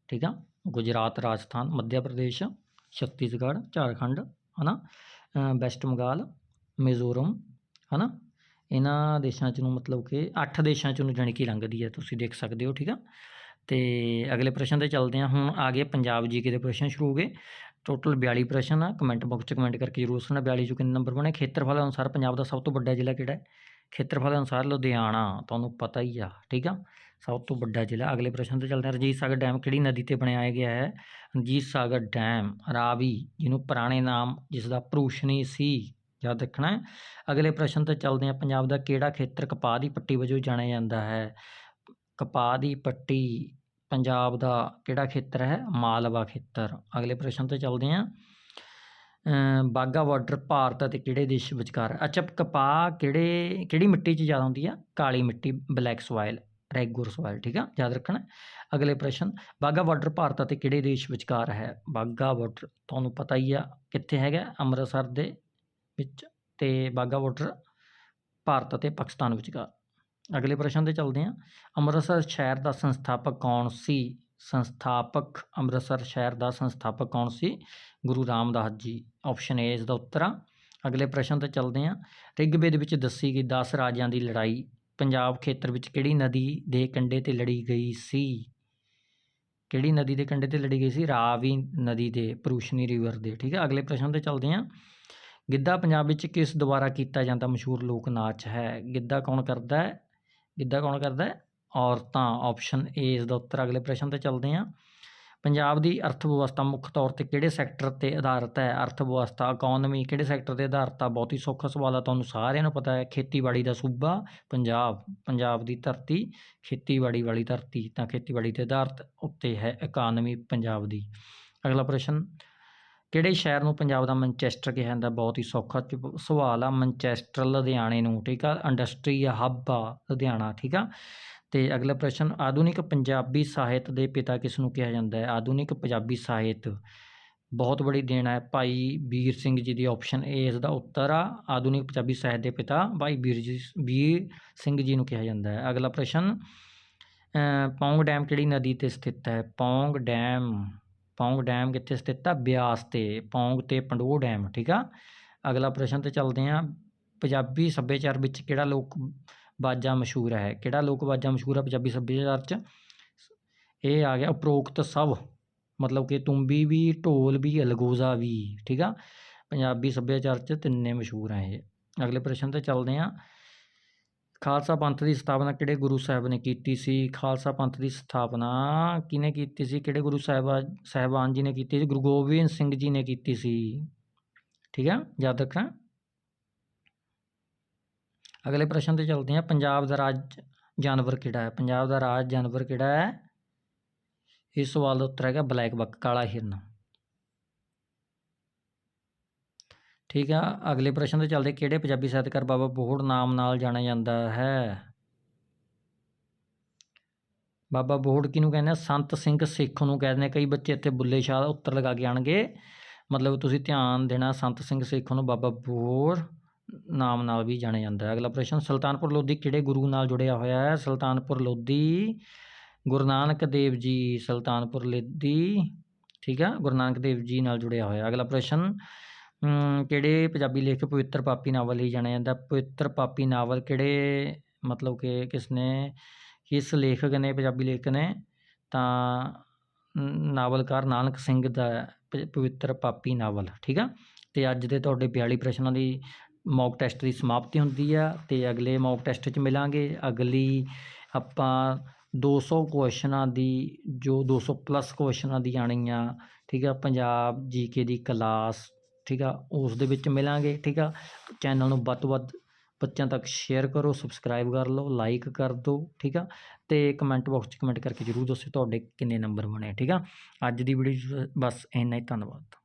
A: ਠੀਕ ਆ? ਗੁਜਰਾਤ ਰਾਜਸਥਾਨ ਮੱਧ ਪ੍ਰਦੇਸ਼ ਛੱਤੀਸਗੜ੍ਹ ਝਾਰਖੰਡ ਹਨਾ? ਅ, ਵੈਸਟ ਬੰਗਾਲ ਮਿਜ਼ੋਰਮ ਹਨਾ? ਇਹਨਾਂ ਦੇਸ਼ਾਂ 'ਚ ਨੂੰ ਮਤਲਬ ਕਿ 8 ਦੇਸ਼ਾਂ 'ਚ ਨੂੰ ਜਾਣੀ ਕਿ ਲੰਘਦੀ ਹੈ ਤੁਸੀਂ ਦੇਖ ਸਕਦੇ ਹੋ ਠੀਕ ਆ? ਤੇ ਅਗਲੇ ਪ੍ਰਸ਼ਨ ਤੇ ਚੱਲਦੇ ਹਾਂ। ਹੁਣ ਆ ਗਏ ਪੰਜਾਬ ਜੀਕੇ ਦੇ ਪ੍ਰਸ਼ਨ ਸ਼ੁਰੂ ਹੋ ਗਏ। ਟੋਟਲ 42 ਪ੍ਰਸ਼ਨ ਆ। ਕਮੈਂਟ ਬਾਕਸ 'ਚ ਕਮੈਂਟ ਕਰਕੇ ਜ਼ਰੂਰ ਸੁਣਾ 42 ਚੋਂ ਕਿੰਨੇ ਨੰਬਰ ਬਣੇ? ਖੇਤਰਫਲ ਅਨੁਸਾਰ ਪੰਜਾਬ ਦਾ ਸਭ ਤੋਂ ਵੱਡਾ ਜ਼ਿਲ੍ਹਾ ਕਿਹੜਾ ਹੈ? ਖੇਤਰਫਲ ਅਨੁਸਾਰ ਲੁਧਿਆਣਾ, ਤੁਹਾਨੂੰ ਪਤਾ ਹੀ ਆ, ਠੀਕ ਆ? ਸਭ ਤੋਂ ਵੱਡਾ ਜ਼ਿਲ੍ਹਾ। ਅਗਲੇ ਪ੍ਰਸ਼ਨ ਤੇ ਚੱਲਦੇ ਹਾਂ। ਰਣਜੀਤ ਸਾਗਰ ਡੈਮ ਕਿਹੜੀ ਨਦੀ ਤੇ ਬਣਾਇਆ ਗਿਆ ਹੈ? ਰਣਜੀਤ ਸਾਗਰ ਡੈਮ, ਰਾਵੀ, ਜਿਹਨੂੰ ਪੁਰਾਣੇ ਨਾਮ ਜਿਸ ਦਾ ਭਰੂਸ਼ਣੀ ਸੀ, ਯਾਦ ਰੱਖਣਾ ਅਗਲੇ ਪ੍ਰਸ਼ਨ ਤੇ ਚੱਲਦੇ ਹਾਂ। ਪੰਜਾਬ ਦਾ ਕਿਹੜਾ ਖੇਤਰ ਕਪਾਹ ਦੀ ਪੱਟੀ ਵਜੋਂ ਜਾਣਿਆ ਜਾਂਦਾ ਹੈ? ਕਪਾਹ ਦੀ ਪੱਟੀ ਪੰਜਾਬ ਦਾ ਕਿਹੜਾ ਖੇਤਰ ਹੈ? ਮਾਲਵਾ ਖੇਤਰ। ਅਗਲੇ ਪ੍ਰਸ਼ਨ ਤੇ ਚੱਲਦੇ ਹਾਂ। ਅਮ ਬਾਘਾ ਬਾਰਡਰ ਭਾਰਤ ਅਤੇ ਕਿਹੜੇ ਦੇਸ਼ ਵਿਚਕਾਰ? ਅੱਛਾ, ਕਪਾਹ ਕਿਹੜੇ, ਕਿਹੜੀ ਮਿੱਟੀ 'ਚ ਜ਼ਿਆਦਾ ਹੁੰਦੀ ਆ? ਕਾਲੀ ਮਿੱਟੀ ਬਲੈਕ ਸੋਇਲ ਰੈਗੂਰ ਸੋਇਲ ਠੀਕ ਆ? ਯਾਦ ਰੱਖਣਾ। ਅਗਲੇ ਪ੍ਰਸ਼ਨ, ਬਾਘਾ ਬਾਰਡਰ ਭਾਰਤ ਅਤੇ ਕਿਹੜੇ ਦੇਸ਼ ਵਿਚਕਾਰ ਹੈ? ਬਾਘਾ ਬਾਰਡਰ ਤੁਹਾਨੂੰ ਪਤਾ ਹੀ ਆ ਕਿੱਥੇ ਹੈਗਾ? ਅੰਮ੍ਰਿਤਸਰ ਦੇ ਵਿੱਚ ਤੇ ਬਾਘਾ ਬਾਰਡਰ ਭਾਰਤ ਅਤੇ ਪਾਕਿਸਤਾਨ ਵਿਚਕਾਰ। ਅਗਲੇ ਪ੍ਰਸ਼ਨ ਤੇ ਚੱਲਦੇ ਹਾਂ। ਅੰਮ੍ਰਿਤਸਰ ਸ਼ਹਿਰ ਦਾ ਸੰਸਥਾਪਕ ਕੌਣ ਸੀ? ਸੰਸਥਾਪਕ ਅੰਮ੍ਰਿਤਸਰ ਸ਼ਹਿਰ ਦਾ ਸੰਸਥਾਪਕ ਕੌਣ ਸੀ? ਗੁਰੂ ਰਾਮਦਾਸ ਜੀ। ਆਪਸ਼ਨ ਏ ਇਸ ਦਾ ਉੱਤਰ। ਆ ਅਗਲੇ ਪ੍ਰਸ਼ਨ ਤੇ ਚੱਲਦੇ ਹਾਂ। ਰਿਗਵੇਦ ਵਿੱਚ ਦੱਸੀ ਗਈ 10 ਰਾਜਿਆਂ ਦੀ ਲੜਾਈ ਪੰਜਾਬ ਖੇਤਰ ਵਿੱਚ ਕਿਹੜੀ ਨਦੀ ਦੇ ਕੰਢੇ ਤੇ ਲੜੀ ਗਈ ਸੀ? ਕਿਹੜੀ ਨਦੀ ਦੇ ਕੰਢੇ ਤੇ ਲੜੀ ਗਈ ਸੀ? ਰਾਵੀ ਨਦੀ ਦੇ, ਪਰੂਸ਼ਨੀ ਰਿਵਰ ਦੇ। ਠੀਕ ਹੈ, ਅਗਲੇ ਪ੍ਰਸ਼ਨ ਤੇ ਚੱਲਦੇ ਹਾਂ। ਗਿੱਧਾ ਪੰਜਾਬ ਵਿੱਚ ਕਿਸ ਦੁਆਰਾ ਕੀਤਾ ਜਾਂਦਾ ਮਸ਼ਹੂਰ ਲੋਕ ਨਾਚ ਹੈ? ਗਿੱਧਾ ਕੌਣ ਕਰਦਾ ਹੈ? ਗਿੱਧਾ ਕੌਣ ਕਰਦਾ ਹੈ? ਔਰਤਾਂ ਆਪਸ਼ਨ ਏ ਇਸ ਦਾ ਉੱਤਰ ਅਗਲੇ ਪ੍ਰਸ਼ਨ ਤੇ ਚੱਲਦੇ ਹਾਂ। ਪੰਜਾਬ ਦੀ ਅਰਥ ਵਿਵਸਥਾ ਮੁੱਖ ਤੌਰ ਤੇ ਕਿਹੜੇ ਸੈਕਟਰ ਤੇ ਆਧਾਰਿਤ ਹੈ? ਅਰਥ ਵਿਵਸਥਾ ਇਕਨੋਮੀ ਕਿਹੜੇ ਸੈਕਟਰ ਤੇ ਆਧਾਰਿਤ ਆ? ਬਹੁਤ ਹੀ ਸੌਖਾ ਸਵਾਲ ਆ, ਤੁਹਾਨੂੰ ਸਾਰਿਆਂ ਨੂੰ ਪਤਾ ਹੈ, ਖੇਤੀਬਾੜੀ ਦਾ ਸੂਬਾ, ਪੰਜਾਬ। ਪੰਜਾਬ ਦੀ ਧਰਤੀ, ਖੇਤੀਬਾੜੀ ਵਾਲੀ ਧਰਤੀ, ਤਾਂ ਖੇਤੀਬਾੜੀ ਤੇ ਆਧਾਰਿਤ ਉੱਤੇ ਹੈ ਇਕਾਨਮੀ ਪੰਜਾਬ ਦੀ। ਅਗਲਾ ਪ੍ਰਸ਼ਨ ਕਿਹੜੇ ਸ਼ਹਿਰ ਨੂੰ ਪੰਜਾਬ ਦਾ ਮੈਨਚੈਸਟਰ ਕਿਹਾ ਜਾਂਦਾ? ਬਹੁਤ ਹੀ ਸੌਖਾ ਸਵਾਲ ਆ ਮੈਨਚੈਸਟਰ ਲੁਧਿਆਣੇ ਨੂੰ, ਠੀਕ ਆ? ਇੰਡਸਟਰੀ ਆ ਹੱਬ ਆ, ਲੁਧਿਆਣਾ, ਠੀਕ ਆ? ਤੇ ਅਗਲਾ ਪ੍ਰਸ਼ਨ, ਆਧੁਨਿਕ ਪੰਜਾਬੀ ਸਾਹਿਤ ਦੇ ਪਿਤਾ ਕਿਸ ਨੂੰ ਕਿਹਾ ਜਾਂਦਾ ਹੈ? ਆਧੁਨਿਕ ਪੰਜਾਬੀ ਸਾਹਿਤ ਬਹੁਤ ਬੜੀ ਦੇਣ ਹੈ। ਭਾਈ ਵੀਰ ਸਿੰਘ ਜੀ ਦੀ ਆਪਸ਼ਨ ਏ ਇਸ ਦਾ ਉੱਤਰ ਆ। ਆਧੁਨਿਕ ਪੰਜਾਬੀ ਸਾਹਿਤ ਦੇ ਪਿਤਾ ਭਾਈ ਵੀਰ ਜੀ, ਵੀਰ ਸਿੰਘ ਜੀ ਨੂੰ ਕਿਹਾ ਜਾਂਦਾ ਹੈ। ਅਗਲਾ ਪ੍ਰਸ਼ਨ ਪੌਂਗ ਡੈਮ ਕਿਹੜੀ ਨਦੀ ਤੇ ਸਥਿਤ ਹੈ? ਪੌਂਗ ਡੈਮ ਪੌਂਗ ਡੈਮ ਕਿੱਥੇ ਸਥਿਤ ਆ? ਬਿਆਸ ਤੇ, ਪੌਂਗ ਤੇ ਪੰਡੋਹ ਡੈਮ, ਠੀਕ ਆ? ਅਗਲਾ ਪ੍ਰਸ਼ਨ ਤੇ ਚੱਲਦੇ ਹਾਂ ਪੰਜਾਬੀ ਸੱਭਿਆਚਾਰ ਵਿੱਚ ਕਿਹੜਾ ਲੋਕ ਬਾਜਾ ਮਸ਼ਹੂਰ ਹੈ? ਕਿਹੜਾ ਲੋਕ ਬਾਜਾ ਮਸ਼ਹੂਰ ਹੈ ਪੰਜਾਬੀ ਸੱਭਿਆਚਾਰ 'ਚ? ਇਹ ਆ ਗਿਆ ਉਪਰੋਕਤ ਸਭ, ਮਤਲਬ ਕਿ ਤੁੰਬੀ ਵੀ, ਢੋਲ ਵੀ, ਅਲਗੋਜ਼ਾ ਵੀ, ਠੀਕ ਆ? ਪੰਜਾਬੀ ਸੱਭਿਆਚਾਰ 'ਚ ਤਿੰਨੇ ਮਸ਼ਹੂਰ ਆ ਇਹ। ਅਗਲੇ ਪ੍ਰਸ਼ਨ ਤੇ ਚੱਲਦੇ ਹਾਂ ਖਾਲਸਾ ਪੰਥ ਦੀ ਸਥਾਪਨਾ ਕਿਹੜੇ ਗੁਰੂ ਸਾਹਿਬ ਨੇ ਕੀਤੀ ਸੀ? ਖਾਲਸਾ ਪੰਥ ਦੀ ਸਥਾਪਨਾ ਕਿਹਨੇ ਕੀਤੀ ਸੀ? ਕਿਹੜੇ ਗੁਰੂ ਸਾਹਿਬਾ, ਸਾਹਿਬਾਨ ਜੀ ਨੇ ਕੀਤੀ ਸੀ? ਗੁਰੂ ਗੋਬਿੰਦ ਸਿੰਘ ਜੀ ਨੇ ਕੀਤੀ ਸੀ। ਠੀਕ ਹੈ ਯਾਦ ਰੱਖਣਾ। ਅਗਲੇ ਪ੍ਰਸ਼ਨ ਤੇ ਚੱਲਦੇ ਹਾਂ। ਪੰਜਾਬ ਦਾ ਰਾਜ ਜਾਨਵਰ ਕਿਹੜਾ ਹੈ? ਪੰਜਾਬ ਦਾ ਰਾਜ ਜਾਨਵਰ ਕਿਹੜਾ ਹੈ? ਇਸ ਸਵਾਲ ਦਾ ਉੱਤਰ ਹੈਗਾ ਬਲੈਕ ਬੱਕ, ਕਾਲਾ ਹਿਰਨ। ਠੀਕ ਆ, ਅਗਲੇ ਪ੍ਰਸ਼ਨ ਤੇ ਚੱਲਦੇ, ਕਿਹੜੇ ਪੰਜਾਬੀ ਸਾਹਿਤਕਾਰ ਬਾਬਾ ਬੋਹੜ ਨਾਮ ਨਾਲ ਜਾਣਿਆ ਜਾਂਦਾ ਹੈ? ਬਾਬਾ ਬੋਹੜ ਕਿਹਨੂੰ ਕਹਿੰਦੇ ਆ? ਸੰਤ ਸਿੰਘ ਸਿੱਖ ਨੂੰ ਕਹਿੰਦੇ ਨੇ ਕਈ ਬੱਚੇ ਇੱਥੇ ਬੁੱਲੇ ਸ਼ਾਹ ਉੱਤਰ ਲਗਾ ਕੇ ਆਣਗੇ ਮਤਲਬ ਤੁਸੀਂ ਧਿਆਨ ਦੇਣਾ, ਸੰਤ ਸਿੰਘ ਸਿੱਖ ਨੂੰ ਬਾਬਾ ਬੋਹੜ ਨਾਮ ਨਾਲ ਵੀ ਜਾਣਿਆ ਜਾਂਦਾ ਹੈ। ਅਗਲਾ ਪ੍ਰਸ਼ਨ, ਸੁਲਤਾਨਪੁਰ ਲੋਧੀ ਕਿਹੜੇ ਗੁਰੂ ਨਾਲ ਜੁੜਿਆ ਹੋਇਆ ਹੈ? ਸੁਲਤਾਨਪੁਰ ਲੋਧੀ, ਗੁਰੂ ਨਾਨਕ ਦੇਵ ਜੀ ਸੁਲਤਾਨਪੁਰ ਲੋਧੀ, ਠੀਕ ਆ, ਗੁਰੂ ਨਾਨਕ ਦੇਵ ਜੀ ਨਾਲ ਜੁੜਿਆ ਹੋਇਆ। ਅਗਲਾ ਪ੍ਰਸ਼ਨ ਕਿਹੜੇ ਪੰਜਾਬੀ ਲੇਖਕ ਪਵਿੱਤਰ ਪਾਪੀ ਨਾਵਲ ਲਈ ਜਾਣਿਆ ਜਾਂਦਾ? ਪਵਿੱਤਰ ਪਾਪੀ ਨਾਵਲ ਕਿਹੜੇ ਮਤਲਬ ਕਿ ਕਿਸ ਨੇ, ਕਿਸ ਲੇਖਕ ਨੇ, ਪੰਜਾਬੀ ਲੇਖਕ ਨੇ? ਤਾਂ ਨਾਵਲਕਾਰ ਨਾਨਕ ਸਿੰਘ ਦਾ ਪ- ਪਵਿੱਤਰ ਪਾਪੀ ਨਾਵਲ, ਠੀਕ ਆ? ਅਤੇ ਅੱਜ ਦੇ ਤੁਹਾਡੇ 42 ਪ੍ਰਸ਼ਨਾਂ ਦੀ ਮੌਕ ਟੈਸਟ ਦੀ ਸਮਾਪਤੀ ਹੁੰਦੀ ਆ ਅਤੇ ਅਗਲੇ ਮੌਕ ਟੈਸਟ 'ਚ ਮਿਲਾਂਗੇ। ਅਗਲੀ ਆਪਾਂ 200 ਕੁਐਸਚਨਾਂ ਦੀ, ਜੋ 200 ਪਲੱਸ ਕੁਐਸਚਨਾਂ ਦੀ ਆਣੀ ਆ ਠੀਕ ਆ? ਪੰਜਾਬ ਜੀਕੇ ਦੀ ਕਲਾਸ ਠੀਕ ਆ, ਉਸ ਦੇ ਵਿੱਚ ਮਿਲਾਂਗੇ, ਠੀਕ ਆ। ਚੈਨਲ ਨੂੰ ਵੱਧ ਤੋਂ ਵੱਧ ਬੱਚਿਆਂ ਤੱਕ ਸ਼ੇਅਰ ਕਰੋ ਸਬਸਕ੍ਰਾਈਬ ਕਰ ਲਓ ਲਾਈਕ ਕਰ ਦਿਓ, ਠੀਕ ਆ। ਤੇ ਕਮੈਂਟ ਬਾਕਸ 'ਚ ਕਮੈਂਟ ਕਰਕੇ ਜਰੂਰ ਦੱਸਿਓ ਤੁਹਾਡੇ ਕਿੰਨੇ ਨੰਬਰ ਬਣੇ, ਠੀਕ ਆ। ਅੱਜ ਦੀ ਵੀਡੀਓ ਬਸ ਇੰਨਾ ਹੀ, ਧੰਨਵਾਦ।